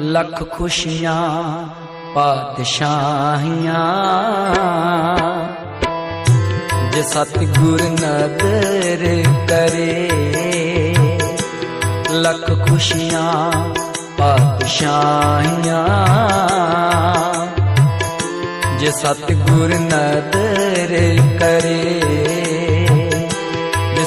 ਲੱਖ ਖੁਸ਼ੀਆਂ ਪਾਤਸ਼ਾਹੀਆਂ। ਜੇ ਸਤਿਗੁਰ ਨਦਰ ਕਰੇ ਲੱਖ ਖੁਸ਼ੀਆਂ ਪਾਤਸ਼ਾਹੀਆਂ। ਜੇ ਸਤਿਗੁਰ ਨਦਰ ਕਰੇ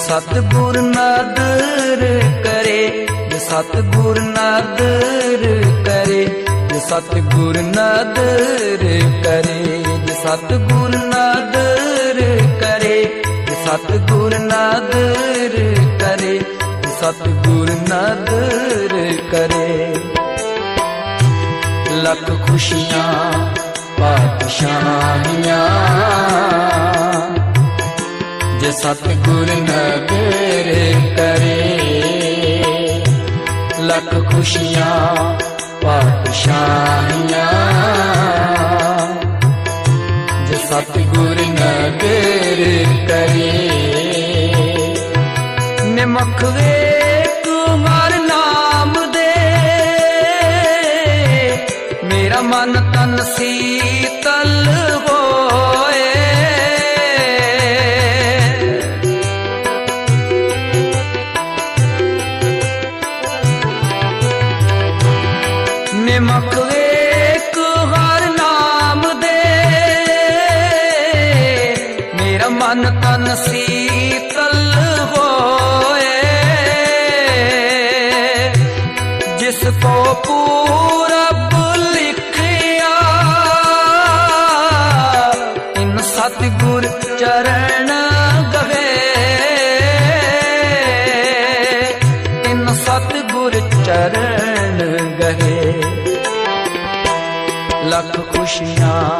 ਸਤਿਗੁਰ ਨਦਰ ਕਰੇ, ਜੇ ਸਤਿਗੁਰ ਨਾਦਰ ਕਰੇ, ਜੇ ਸਤਿਗੁਰ ਨਦਰ ਕਰੇ, ਜੇ ਸਤਿਗੁਰ ਨਾਦਰ ਕਰੇ, ਜੇ ਸਤਿਗੁਰ ਨਦਰ ਕਰੇ, ਜੇ ਸਤਿਗੁਰ ਨਦਰ ਕਰੇ। ਲੱਖ ਖੁਸ਼ੀਆਂ, ਪਾਤਸ਼ਾਹੀਆਂ ਜੇ ਸਤਿਗੁਰ ਨਦਰ ਕਰੇ। ਲੱਖ ਖੁਸ਼ੀਆਂ, ਪਾਤਸ਼ਾਹੀਆਂ। ਜੇ ਸਤਿਗੁਰ ਨਗਰ ਕਰੇ। ਨਿਮਖ ਵੇ ਤੁਮਾਰ ਨਾਮ ਦੇ। ਮੇਰਾ ਮਨ ਤਨ ਸੀ ਮਨ ਤਨ ਸੀਤਲ ਹੋਏ। ਜਿਸ ਕੋ ਪੂਰਬ ਲਿਖਿਆ, ਇਨ ਸਤਿਗੁਰ ਚਰਨ ਗਵੇ। ਇਨ ਸਤਿਗੁਰ ਚਰਨ ਗਏ ਲੱਖ ਖੁਸ਼ੀਆਂ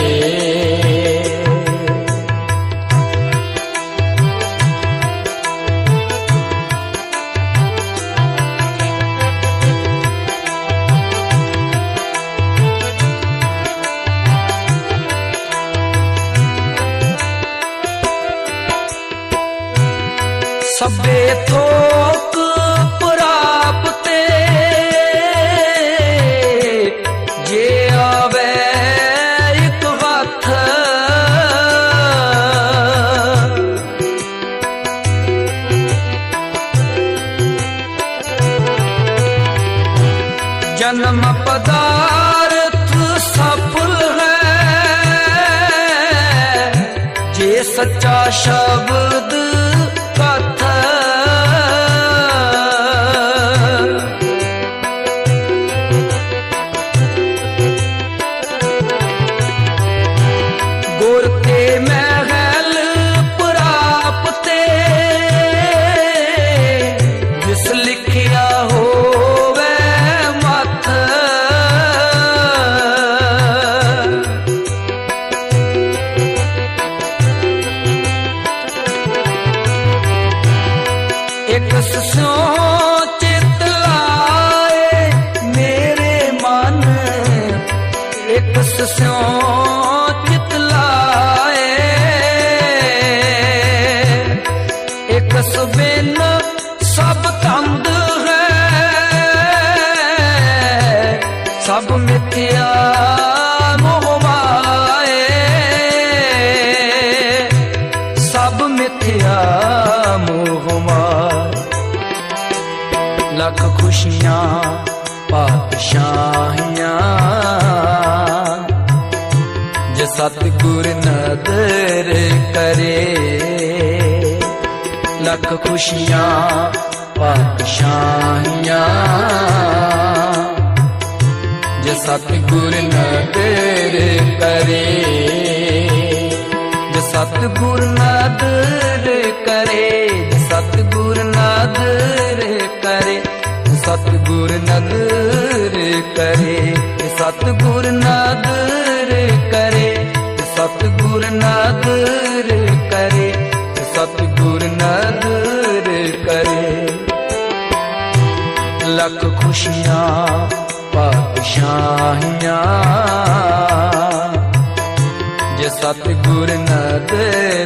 ਸਭੇ ਥੋਕ ਪ੍ਰਾਪਤੇ। ਜੇ ਆਵੇ ਇੱਕ ਹੱਥ ਜਨਮ ਪਦਾਰਥ ਸਫਲ ਹੈ। ਜੇ ਸੱਚਾ ਸ਼ਬਦ ਮਹਿਲ ਪ੍ਰਾਪਤੇ ਜਿਸ ਲਿਖਿਆ ਹੋਵੇ ਮਥ। ਇੱਕ ਸੋ ਚਿਤ ਸਭ ਮਿਥਿਆ ਮੋਹ ਮਾਏ। ਸਭ ਮਿਥਿਆ ਮੋਹ ਮਾਏ। ਲੱਖ ਖੁਸ਼ੀਆਂ, ਪਾਤਸ਼ਾਹੀਆਂ ਜੇ ਸਤਿਗੁਰ ਨਦਰ ਕਰੇ। ਲੱਖ ਖੁਸ਼ੀਆਂ, ਪਾਤਸ਼ਾਹੀਆਂ ਸਤਿਗੁਰ ਨਾ ਨਦਰ ਕਰੇ। ਜੇ ਸਤਿਗੁਰ ਨਦਰ ਕਰੇ, ਜੇ ਸਤਿਗੁਰ ਨਦਰ ਕਰੇ, ਜੇ ਸਤਿਗੁਰ ਨਦਰ ਕਰੇ, ਜੇ ਸਤਿਗੁਰ ਨਦਰ ਕਰੇ, ਜੇ ਸਤਿਗੁਰ ਨਦਰ ਕਰੇ, ਜੇ ਸਤਿਗੁਰ ਕਰੇ। ਲੱਖ ਖੁਸ਼ੀਆਂ ਪਾਤਸ਼ਾਹੀਆਂ ਜੇ ਸਤਿਗੁਰ ਦੇ